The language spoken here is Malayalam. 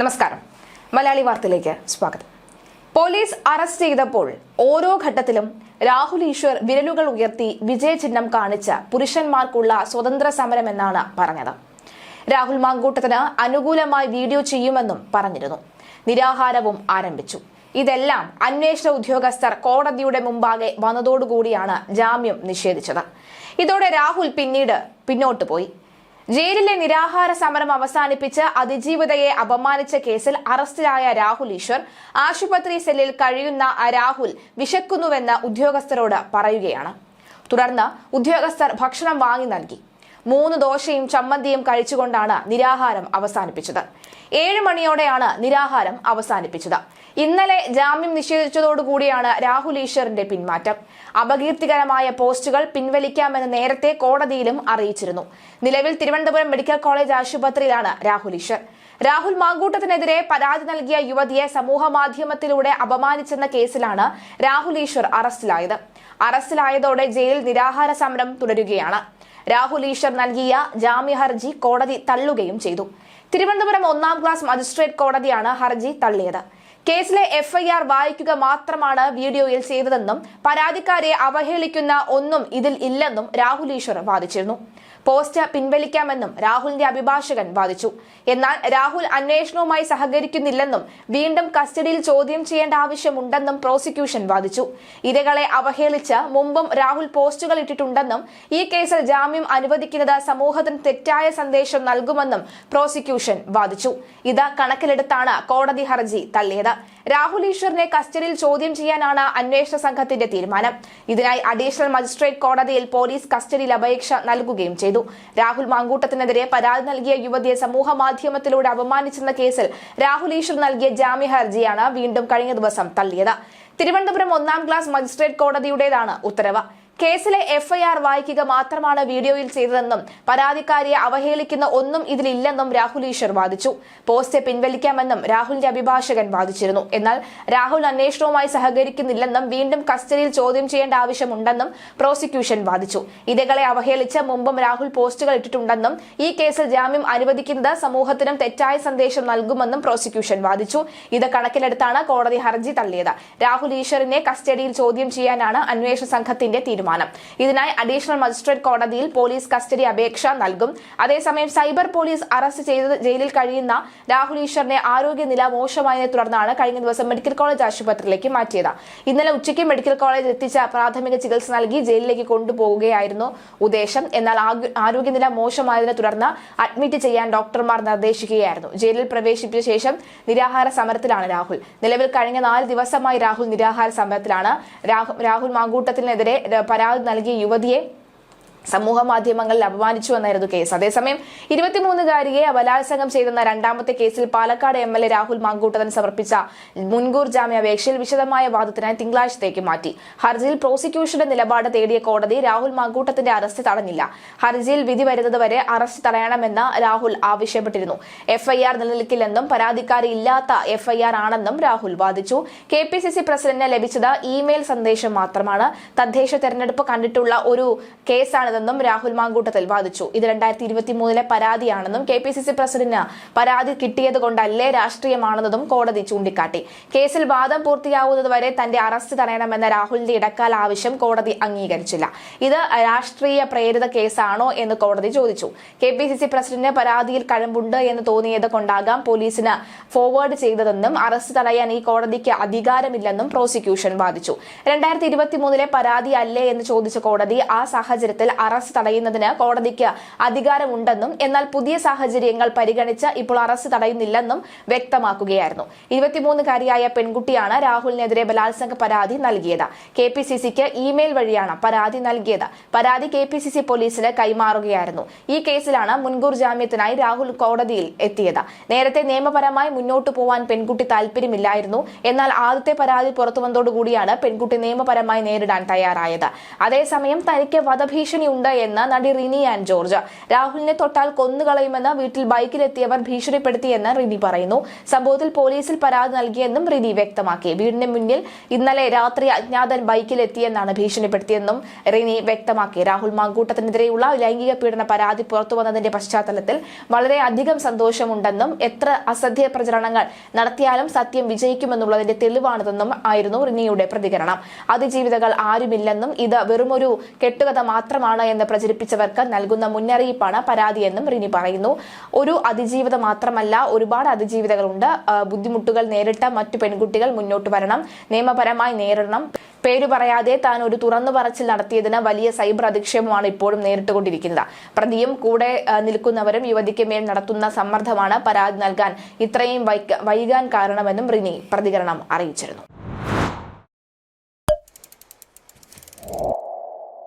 നമസ്കാരം. മലയാളി വാർത്തയിലേക്ക് സ്വാഗതം. പോലീസ് അറസ്റ്റ് ചെയ്തപ്പോൾ ഓരോ ഘട്ടത്തിലും രാഹുൽ ഈശ്വർ വിരലുകൾ ഉയർത്തി വിജയചിഹ്നം കാണിച്ച പുരുഷന്മാർക്കുള്ള സ്വതന്ത്ര സമരം എന്നാണ് പറഞ്ഞത്. രാഹുൽ മാങ്കൂട്ടത്തിന് അനുകൂലമായി വീഡിയോ ചെയ്യുമെന്നും പറഞ്ഞിരുന്നു. നിരാഹാരവും ആരംഭിച്ചു. ഇതെല്ലാം അന്വേഷണ ഉദ്യോഗസ്ഥർ കോടതിയുടെ മുമ്പാകെ വന്നതോടുകൂടിയാണ് ജാമ്യം നിഷേധിച്ചത്. ഇതോടെ രാഹുൽ പിന്നീട് പിന്നോട്ട് പോയി. ജയിലിലെ നിരാഹാര സമരം അവസാനിപ്പിച്ച് അതിജീവിതയെ അപമാനിച്ച കേസിൽ അറസ്റ്റിലായ രാഹുൽ ഈശ്വർ ആശുപത്രി സെല്ലിൽ കഴിയുന്ന രാഹുൽ വിശക്കുന്നുവെന്ന് ഉദ്യോഗസ്ഥരോട് പറയുകയാണ്. തുടർന്ന് ഉദ്യോഗസ്ഥർ ഭക്ഷണം വാങ്ങി നൽകി. മൂന്ന് ദോശയും ചമ്മന്തിയും കഴിച്ചുകൊണ്ടാണ് നിരാഹാരം അവസാനിപ്പിച്ചത്. ഏഴ് മണിയോടെയാണ് നിരാഹാരം അവസാനിപ്പിച്ചത്. ഇന്നലെ ജാമ്യം നിഷേധിച്ചതോടുകൂടിയാണ് രാഹുൽ ഈശ്വറിന്റെ പിന്മാറ്റം. അപകീർത്തികരമായ പോസ്റ്റുകൾ പിൻവലിക്കാമെന്ന് നേരത്തെ കോടതിയിലും അറിയിച്ചിരുന്നു. നിലവിൽ തിരുവനന്തപുരം മെഡിക്കൽ കോളേജ് ആശുപത്രിയിലാണ് രാഹുൽ ഈശ്വർ. രാഹുൽ മാങ്കൂട്ടത്തിനെതിരെ പരാതി നൽകിയ യുവതിയെ സമൂഹ മാധ്യമത്തിലൂടെ അപമാനിച്ചെന്ന കേസിലാണ് രാഹുൽ ഈശ്വർ അറസ്റ്റിലായത്. അറസ്റ്റിലായതോടെ ജയിലിൽ നിരാഹാര സമരം തുടരുകയാണ്. രാഹുൽ ഈശ്വർ നൽകിയ ജാമ്യ ഹർജി കോടതി തള്ളുകയും ചെയ്തു. തിരുവനന്തപുരം ഒന്നാം ക്ലാസ് മജിസ്ട്രേറ്റ് കോടതിയാണ് ഹർജി തള്ളിയത്. കേസിലെ എഫ്ഐആർ വായിക്കുക മാത്രമാണ് വീഡിയോയിൽ ചെയ്തതെന്നും പരാതിക്കാരെ അവഹേളിക്കുന്ന ഒന്നും ഇതിൽ ഇല്ലെന്നും രാഹുൽ ഈശ്വർ വാദിച്ചിരുന്നു. പോസ്റ്റ് പിൻവലിക്കാമെന്നും രാഹുലിന്റെ അഭിഭാഷകൻ വാദിച്ചു. എന്നാൽ രാഹുൽ അന്വേഷണവുമായി സഹകരിക്കുന്നില്ലെന്നും വീണ്ടും കസ്റ്റഡിയിൽ ചോദ്യം ചെയ്യേണ്ട ആവശ്യമുണ്ടെന്നും പ്രോസിക്യൂഷൻ വാദിച്ചു. ഇരകളെ അവഹേളിച്ച് മുമ്പും രാഹുൽ പോസ്റ്റുകൾ ഇട്ടിട്ടുണ്ടെന്നും ഈ കേസിൽ ജാമ്യം അനുവദിക്കുന്നത് സമൂഹത്തിന് തെറ്റായ സന്ദേശം നൽകുമെന്നും പ്രോസിക്യൂഷൻ വാദിച്ചു. ഇത് കണക്കിലെടുത്താണ് കോടതി ഹർജി തള്ളിയത്. രാഹുൽ ഈശ്വറിനെ കസ്റ്റഡിയിൽ ചോദ്യം ചെയ്യാനാണ് അന്വേഷണ സംഘത്തിന്റെ തീരുമാനം. ഇതിനായി അഡീഷണൽ മജിസ്ട്രേറ്റ് കോടതിയിൽ പോലീസ് കസ്റ്റഡിയിൽ അപേക്ഷ നൽകുകയും ചെയ്തു. രാഹുൽ മാങ്കൂട്ടത്തിനെതിരെ പരാതി നൽകിയ യുവതിയെ സമൂഹ മാധ്യമത്തിലൂടെ അപമാനിച്ചെന്ന കേസിൽ രാഹുൽ ഈശ്വർ നൽകിയ ജാമ്യ ഹർജിയാണ് വീണ്ടും കഴിഞ്ഞ ദിവസം തള്ളിയത്. തിരുവനന്തപുരം ഒന്നാം ക്ലാസ് മജിസ്ട്രേറ്റ് കോടതിയുടേതാണ് ഉത്തരവ്. കേസിലെ എഫ്ഐആർ വായിക്കുക മാത്രമാണ് വീഡിയോയിൽ ചെയ്തതെന്നും പരാതിക്കാരിയെ അവഹേളിക്കുന്ന ഒന്നും ഇതിലില്ലെന്നും രാഹുൽ ഈശ്വർ വാദിച്ചു. പോസ്റ്റ് പിൻവലിക്കാമെന്നും രാഹുലിന്റെ അഭിഭാഷകൻ വാദിച്ചിരുന്നു. എന്നാൽ രാഹുൽ അന്വേഷണവുമായി സഹകരിക്കുന്നില്ലെന്നും വീണ്ടും കസ്റ്റഡിയിൽ ചോദ്യം ചെയ്യേണ്ട ആവശ്യമുണ്ടെന്നും പ്രോസിക്യൂഷൻ വാദിച്ചു. ഇരകളെ അവഹേളിച്ച് മുമ്പും രാഹുൽ പോസ്റ്റുകൾ ഇട്ടിട്ടുണ്ടെന്നും ഈ കേസിൽ ജാമ്യം അനുവദിക്കുന്നത് സമൂഹത്തിനും തെറ്റായ സന്ദേശം നൽകുമെന്നും പ്രോസിക്യൂഷൻ വാദിച്ചു. ഇത് കണക്കിലെടുത്താണ് കോടതി ഹർജി തള്ളിയത്. രാഹുൽ ഈശ്വറിനെ കസ്റ്റഡിയിൽ ചോദ്യം ചെയ്യാനാണ് അന്വേഷണ സംഘത്തിന്റെ തീരുമാനം. ഇതിനായി അഡീഷണൽ മജിസ്ട്രേറ്റ് കോടതിയിൽ പോലീസ് കസ്റ്റഡി അപേക്ഷ നൽകും. അതേസമയം സൈബർ പോലീസ് അറസ്റ്റ് ചെയ്ത് ജയിലിൽ കഴിയുന്ന രാഹുൽ ഈശ്വറിനെ ആരോഗ്യനില മോശമായതിനെ തുടർന്നാണ് കഴിഞ്ഞ ദിവസം മെഡിക്കൽ കോളേജ് ആശുപത്രിയിലേക്ക് മാറ്റിയത്. ഇന്നലെ ഉച്ചയ്ക്ക് മെഡിക്കൽ കോളേജിൽ എത്തിച്ച പ്രാഥമിക ചികിത്സ നൽകി ജയിലിലേക്ക് കൊണ്ടുപോവുകയായിരുന്നു ഉദ്ദേശം. എന്നാൽ ആരോഗ്യനില മോശമായതിനെ തുടർന്ന് അഡ്മിറ്റ് ചെയ്യാൻ ഡോക്ടർമാർ നിർദ്ദേശിക്കുകയായിരുന്നു. ജയിലിൽ പ്രവേശിപ്പിച്ച ശേഷം നിരാഹാര സമരത്തിലാണ് രാഹുൽ. നിലവിൽ കഴിഞ്ഞ നാല് ദിവസമായി രാഹുൽ നിരാഹാര സമരത്തിലാണ്. രാഹുൽ മാങ്കൂട്ടത്തിനെതിരെ ര- പരാതി നൽകിയ യുവതിയെ സമൂഹ മാധ്യമങ്ങളിൽ അപമാനിച്ചു എന്നായിരുന്നു കേസ്. അതേസമയം ഇരുപത്തിമൂന്നുകാരിയെ ബലാത്സംഗം ചെയ്തെന്ന രണ്ടാമത്തെ കേസിൽ Palakkad M L A Rahul Mankoottathil സമർപ്പിച്ച മുൻകൂർ ജാമ്യാപേക്ഷയിൽ വിശദമായ വാദത്തിനായി തിങ്കളാഴ്ചത്തേക്ക് മാറ്റി. ഹർജിയിൽ പ്രോസിക്യൂഷന്റെ നിലപാട് തേടിയ കോടതി രാഹുൽ മാങ്കൂട്ടത്തിന്റെ അറസ്റ്റ് തടഞ്ഞില്ല. ഹർജിയിൽ വിധി വരുന്നതുവരെ അറസ്റ്റ് തടയണമെന്ന് രാഹുൽ ആവശ്യപ്പെട്ടിരുന്നു. എഫ്ഐആർ നിലനിൽക്കില്ലെന്നും പരാതിക്കാരി ഇല്ലാത്ത എഫ്ഐആർ ആണെന്നും രാഹുൽ വാദിച്ചു. കെ പി സി സി പ്രസിഡന്റിന് ലഭിച്ചത് ഇമെയിൽ സന്ദേശം മാത്രമാണ്. തദ്ദേശ തെരഞ്ഞെടുപ്പ് കണ്ടിട്ടുള്ള ഒരു കേസാണിതെന്നും രാഹുൽ മാങ്കൂട്ടത്തിൽ വാദിച്ചു. ഇത് രണ്ടായിരത്തി ഇരുപത്തി മൂന്നിലെ പരാതിയാണെന്നും കെ പി സി സി പ്രസിഡന്റിന് പരാതി കിട്ടിയത് കൊണ്ടല്ലേ രാഷ്ട്രീയമാണെന്നതും കോടതി ചൂണ്ടിക്കാട്ടി. കേസിൽ വാദം പൂർത്തിയാവുന്നതുവരെ തന്റെ അറസ്റ്റ് തടയണമെന്ന രാഹുലിന്റെ ഇടക്കാല ആവശ്യം കോടതി അംഗീകരിച്ചില്ല. ഇത് രാഷ്ട്രീയ പ്രേരിത കേസാണോ എന്ന് കോടതി ചോദിച്ചു. കെ പി സി സി പ്രസിഡന്റിന് പരാതിയിൽ കഴമ്പുണ്ട് എന്ന് തോന്നിയത് കൊണ്ടാകാം പോലീസിന് ഫോർവേഡ് ചെയ്തതെന്നും അറസ്റ്റ് തടയാൻ ഈ കോടതിക്ക് അധികാരമില്ലെന്നും പ്രോസിക്യൂഷൻ വാദിച്ചു. രണ്ടായിരത്തി ഇരുപത്തി മൂന്നിലെ പരാതി അല്ലേ എന്ന് ചോദിച്ച കോടതി ആ സാഹചര്യത്തിൽ അറസ്റ്റ് തടയുന്നതിന് കോടതിക്ക് അധികാരമുണ്ടെന്നും എന്നാൽ പുതിയ സാഹചര്യങ്ങൾ പരിഗണിച്ച് ഇപ്പോൾ അറസ്റ്റ് തടയുന്നില്ലെന്നും വ്യക്തമാക്കുകയായിരുന്നു. ഇരുപത്തിമൂന്നുകാരിയായ പെൺകുട്ടിയാണ് രാഹുലിനെതിരെ ബലാത്സംഗ പരാതി നൽകിയത്. കെ പി സി സിക്ക് ഇമെയിൽ വഴിയാണ് പരാതി നൽകിയത്. പരാതി കെ പി സി സി പോലീസിന് കൈമാറുകയായിരുന്നു. ഈ കേസിലാണ് മുൻകൂർ ജാമ്യത്തിനായി രാഹുൽ കോടതിയിൽ എത്തിയത്. നേരത്തെ നിയമപരമായി മുന്നോട്ടു പോവാൻ പെൺകുട്ടി താല്പര്യമില്ലായിരുന്നു എന്നാൽ ആദ്യത്തെ പരാതി പുറത്തു വന്നതോടുകൂടിയാണ് പെൺകുട്ടി നിയമപരമായി നേരിടാൻ തയ്യാറായത്. അതേസമയം തനിക്ക് വധഭീഷണി ഭീഷണിയുണ്ട് എന്ന് നടി റിനി ആൻഡ് ജോർജ്. രാഹുലിനെ തൊട്ടാൽ കൊന്നുകളയുമെന്ന് വീട്ടിൽ ബൈക്കിലെത്തിയവർ ഭീഷണിപ്പെടുത്തിയെന്ന് റിനി പറയുന്നു. സംഭവത്തിൽ പോലീസിൽ പരാതി നൽകിയെന്നും റിനി വ്യക്തമാക്കി. വീടിന് മുന്നിൽ ഇന്നലെ രാത്രി അജ്ഞാതൻ ബൈക്കിലെത്തിയെന്നാണ് ഭീഷണിപ്പെടുത്തിയെന്നും റിനി വ്യക്തമാക്കി. രാഹുൽ മാങ്കൂട്ടത്തിനെതിരെയുള്ള ലൈംഗിക പീഡന പരാതി പുറത്തു വന്നതിന്റെ പശ്ചാത്തലത്തിൽ വളരെ അധികം സന്തോഷമുണ്ടെന്നും എത്ര അസഭ്യ പ്രചരണങ്ങൾ നടത്തിയാലും സത്യം വിജയിക്കുമെന്നുള്ളതിന്റെ തെളിവാണിതെന്നും ആയിരുന്നു റിനിയുടെ പ്രതികരണം. അതിജീവിതകൾ ആരുമില്ലെന്നും ഇത് വെറുമൊരു കെട്ടുകഥ മാത്രമാണ് എന്ന് പ്രചരിപ്പിച്ചവർക്ക് നൽകുന്ന മുന്നറിയിപ്പാണ് പരാതിയെന്നും റിനി പറയുന്നു. ഒരു അതിജീവിത മാത്രമല്ല ഒരുപാട് അതിജീവിതകളുണ്ട്. ബുദ്ധിമുട്ടുകൾ നേരിട്ട മറ്റു പെൺകുട്ടികൾ മുന്നോട്ട് വരണം നിയമപരമായി നേരിടണം. പേര് പറയാതെ താൻ ഒരു തുറന്നു പറച്ചിൽ നടത്തിയതിന് വലിയ സൈബർ അധിക്ഷേപമാണ് ഇപ്പോഴും നേരിട്ടുകൊണ്ടിരിക്കുന്നത്. പ്രതിയും കൂടെ നിൽക്കുന്നവരും യുവതിക്ക് മേൽ നടത്തുന്ന സമ്മർദ്ദമാണ് പരാതി നൽകാൻ ഇത്രയും വൈക- വൈകാൻ കാരണമെന്നും റിനി പ്രതികരണം അറിയിച്ചിരുന്നു.